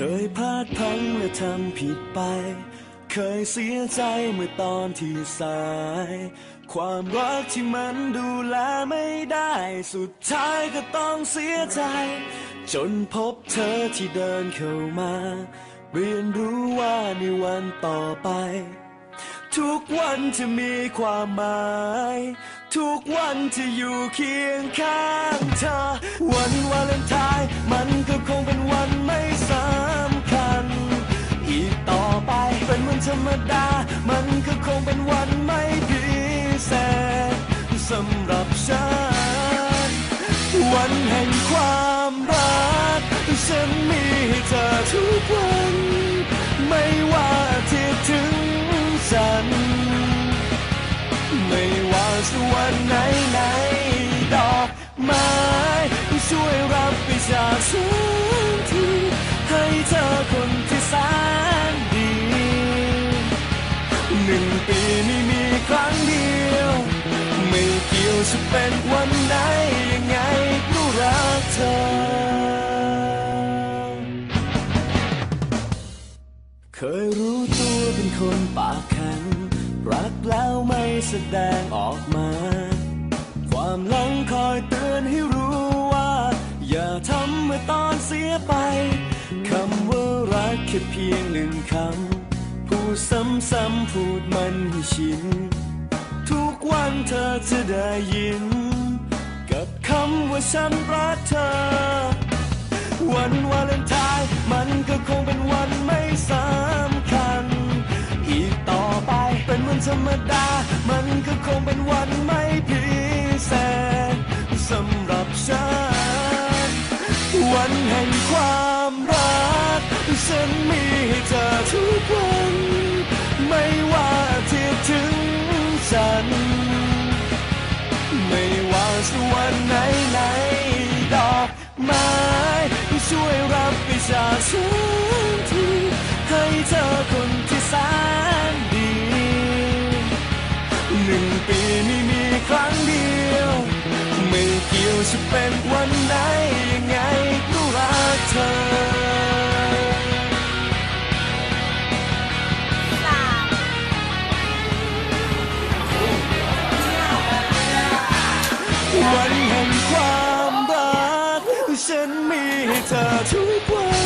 คยพลาดพลังและทำผิดไป เคยเสียใจเมื่อตอนที่สาย ความรักที่มันดูแลไม่ได้ สุดท้ายก็ต้องเสียใจ จนพบเธอที่เดินเข้ามา เรียนรู้ว่าในวันต่อไป ทุกวันจะมีความหมาย ทุกวันที่อยู่เคียงข้างเธอ วันวาเลนไทน์มัน รรมดา มันก็คงเป็นวันไม่พิเศษสำหรับฉัน วันแห่งความรักฉัน จะเป็นวันไหนยังไงก็รักเธอ เคยรู้ตัวเป็นคนปากแข็ง รักแล้วไม่แสดงออกมา ความหลังคอยเตือนให้รู้ว่า อย่าทำเมื่อตอนเสียไป คำว่ารักแค่เพียงหนึ่งคำ พูดซ้ำๆพูดมันให้ชิน จะได้ยิน กับคำว่าฉันรักเธอ วันวาเลนไทน์มันก็คงเป็นวันไม่สำคัญ อีกต่อไปเป็นวันธรรมดา มันก็คงเป็นวันไม่พิเศษสำหรับฉัน วันแห่งความรัก ฉันมีให้เธอทุกวัน ไม่ว่าทิตย์ถึง ช่วยรับวิชาฉันทีให้เธอคนที่แสนดีหนึ่งปีไม่มีครั้งเดียว ไม่เกี่ยวจะเป็นวันไหนยังไงก็รักเธอวันแห่งความ ฉันมีเธอทุกวัน